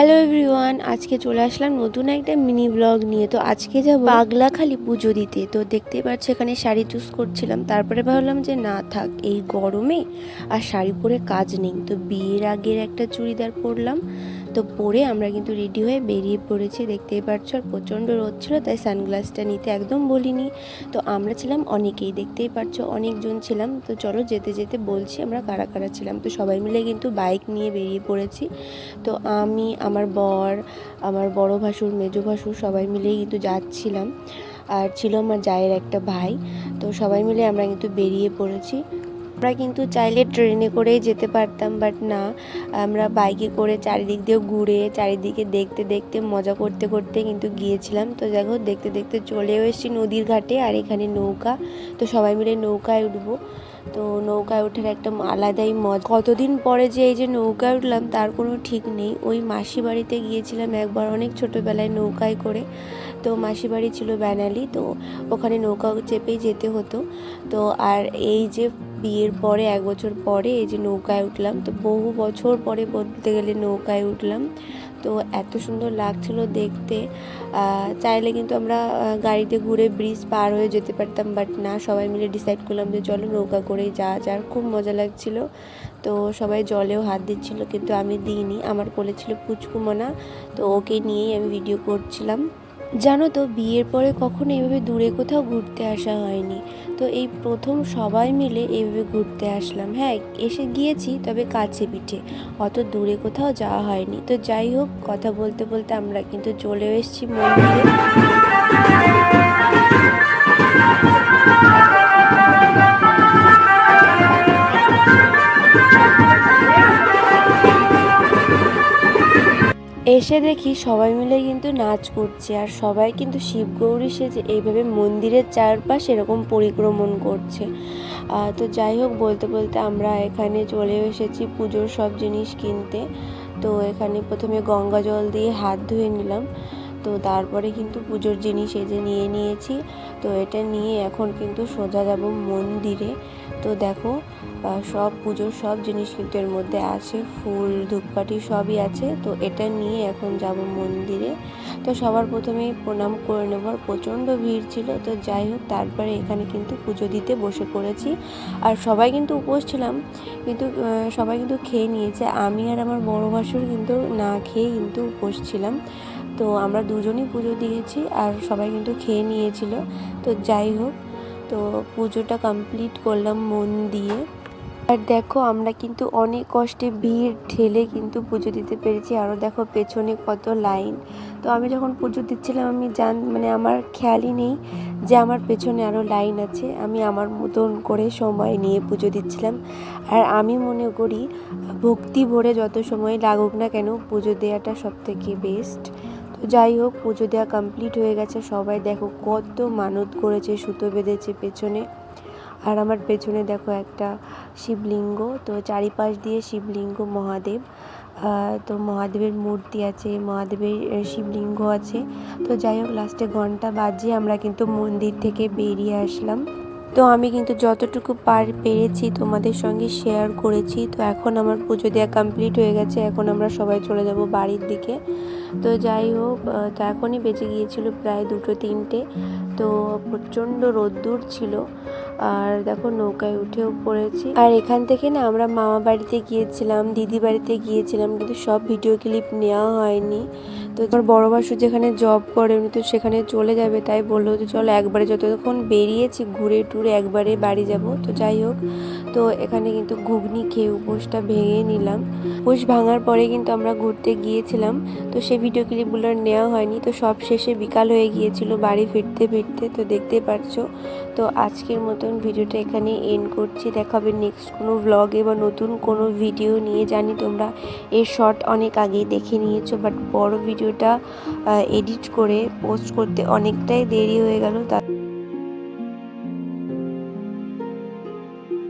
Hello everyone আজকে চলে আসলাম নতুন একটা মিনি ব্লগ নিয়ে। তো আজকে যাব পাগলাখালি পুজো দিতে। তো দেখতেই পাচ্ছি এখানে শাড়ি চুজ করছিলাম। তারপরে ভাবলাম যে না থাক, এই গরমে আর শাড়ি পরে কাজ নেই। তো বিয়ের আগের একটা চুড়িদার পরলাম। তো পরে আমরা কিন্তু রেডি হয়ে বেরিয়ে পড়েছি, দেখতেই পাচ্ছ আর প্রচণ্ড রোদ ছিল, তাই সানগ্লাসটা নিতে একদম বলিনি। তো আমরা ছিলাম অনেকেই, দেখতেই পাচ্ছ অনেকজন ছিলাম। তো চলো যেতে যেতে বলছি আমরা কারা কারা ছিলাম। তো সবাই মিলে কিন্তু বাইক নিয়ে বেরিয়ে পড়েছি। তো আমি, আমার বর, আমার বড় ভাসুর, মেজো ভাসুর সবাই মিলেই কিন্তু যাচ্ছিলাম। আর ছিল আমার জায়ের একটা ভাই। তো সবাই মিলে আমরা কিন্তু বেরিয়ে পড়েছি। আমরা কিন্তু চাইলে ট্রেনে করেই যেতে পারতাম বাট না। আমরা বাইকে করে চারিদিক দিয়ে ঘুরে, চারিদিকে দেখতে দেখতে, মজা করতে করতে কিন্তু গিয়েছিলাম। তো দেখো দেখতে দেখতে চলেও এসেছি নদীর ঘাটে, আর এখানে নৌকা। তো সবাই মিলে নৌকায় উঠবো। তো নৌকায় ওঠার একটা আলাদাই মজা। কতদিন পরে যে এই যে নৌকায় উঠলাম, তার কোনো ঠিক নেই। ওই মাসি বাড়িতে গিয়েছিলাম একবার অনেক ছোটোবেলায় নৌকায় করে। তো মাসি বাড়ি ছিল ব্যানালি, তো ওখানে নৌকা চেপেই যেতে হতো। তো আর এই যে বিয়ের পরে, এক বছর পরে এই যে নৌকায় উঠলাম, তো বহু বছর পরে বলতে গেলে নৌকায় উঠলাম। তো এত সুন্দর লাগছিল দেখতে। চাইলে কিন্তু আমরা গাড়িতে ঘুরে ব্রিজ পার হয়ে যেতে পারতাম বাট না, সবাই মিলে ডিসাইড করলাম যে চলো নৌকা করেই যা যার খুব মজা লাগছিল। তো সবাই জলেও হাত দিচ্ছিল, কিন্তু আমি দিইনি। আমার কোলে ছিল পুচকুমনা, তো ওকে নিয়েই আমি ভিডিও করছিলাম। জানো তো, বিয়ের পরে কখনো এভাবে দূরে কোথাও ঘুরতে আসা হয়নি। তো এই প্রথম সবাই মিলে এভাবে ঘুরতে আসলাম। হ্যাঁ এসে গিয়েছি, তবে কাছে পিঠে। অত দূরে কোথাও যাওয়া হয়নি। তো যাই হোক, কথা বলতে বলতে আমরা কিন্তু চলে এসেছি মন্দিরে। এসে দেখি সবাই মিলে কিন্তু নাচ করছে আর সবাই কিন্তু শিব শিবগৌরী সেজে এইভাবে মন্দিরের চারপাশ এরকম পরিক্রমণ করছে। তো যাই হোক, বলতে বলতে আমরা এখানে চলে এসেছি পুজোর সব জিনিস কিনতে। তো এখানে প্রথমে গঙ্গা জল দিয়ে হাত ধুয়ে নিলাম। তো তারপরে কিন্তু পুজোর জিনিস এই যে নিয়ে নিয়েছি। তো এটা নিয়ে এখন কিন্তু সোজা যাব মন্দিরে। তো দেখো সব পুজোর সব জিনিস কিন্তু এর মধ্যে আছে। ফুল, ধূপকাঠি সবই আছে। তো এটা নিয়ে এখন যাব মন্দিরে। তো সবার প্রথমে প্রণাম করে নেবার প্রচণ্ড ভিড় ছিল। তো যাই হোক, তারপরে এখানে কিন্তু পুজো দিতে বসে পড়েছি। আর সবাই কিন্তু উপোস ছিলাম, কিন্তু সবাই কিন্তু খেয়ে নিয়েছে। আমি আর আমার বড় ভাসুর কিন্তু না খেয়ে কিন্তু উপোস ছিলাম। তো আমরা দুজনই পুজো দিয়েছি আর সবাই কিন্তু খেয়ে নিয়েছিল। তো যাই হোক, তো পুজোটা কমপ্লিট করলাম মন দিয়ে। আর দেখো, আমরা কিন্তু অনেক কষ্টে ভিড় ঠেলে কিন্তু পুজো দিতে পেরেছি। আরও দেখো, পেছনে কত লাইন। তো আমি যখন পুজো দিচ্ছিলাম, আমি জান মানে আমার খেয়ালই নেই যে আমার পেছনে আরও লাইন আছে। আমি আমার মতন করে সময় নিয়ে পুজো দিচ্ছিলাম। আর আমি মনে করি, ভক্তি ভরে যত সময় লাগুক না কেন, পুজো দেওয়াটা সব থেকে বেস্ট তো যাই হোক, পুজো দেওয়া কমপ্লিট হয়ে গেছে। সবাই দেখো, কত মানত করেছে, সুতো বেঁধেছে পেছনে। আর আমার পেছনে দেখো একটা শিবলিঙ্গ, তো চারিপাশ দিয়ে শিবলিঙ্গ, মহাদেব। তো মহাদেবের মূর্তি আছে, মহাদেবের শিবলিঙ্গ আছে। তো যাই হোক লাস্টে ঘণ্টা বাজে আমরা কিন্তু মন্দির থেকে বেরিয়ে আসলাম। তো আমি কিন্তু যতটুকু পার পেরেছি তোমাদের সঙ্গে শেয়ার করেছি, তো এখন আমার পুজো দেওয়া কমপ্লিট হয়ে গেছে, এখন আমরা সবাই চলে যাব বাড়ির দিকে। তো যাই হোক তো এখনই বেঁচে গিয়েছিল প্রায় দুটো তিনটে, তো প্রচণ্ড রোদ্দুর ছিল, আর দেখো নৌকায় উঠেও পড়েছি। আর এখান থেকে না আমরা মামা বাড়িতে গিয়েছিলাম দিদি বাড়িতে গিয়েছিলাম, কিন্তু সব ভিডিও ক্লিপ নেওয়া হয়নি। তো তোমার বড় বাসু যেখানে জব করে, উনি তো সেখানে চলে যাবে, তাই বলল যে চলো একবারে যতক্ষণ বেরিয়েছি ঘুরে টুরে একবারে বাড়ি যাব। তো যাই হোক, তো এখানে কিন্তু ঘুগনি খেয়ে উপোসটা ভেঙে নিলাম। উপোস ভাঙার পরে কিন্তু আমরা ঘুরতে গিয়েছিলাম। তো সেই ভিডিও ক্লিপগুলো নেওয়া হয়নি। তো সব শেষে বিকাল হয়ে গিয়েছিল বাড়ি ফিরতে ফিরতে। তো দেখতেই পারছ তো আজকের মতন ভিডিওটা এখানে এন্ড করছি। দেখাবে নেক্সট কোনো ব্লগে বা নতুন কোনো ভিডিও নিয়ে। জানি তোমরা এর শর্ট অনেক আগেই দেখে নিয়েছো বাট বড় ভিডিওটা এডিট করে পোস্ট করতে অনেকটাই দেরি হয়ে গেল। তার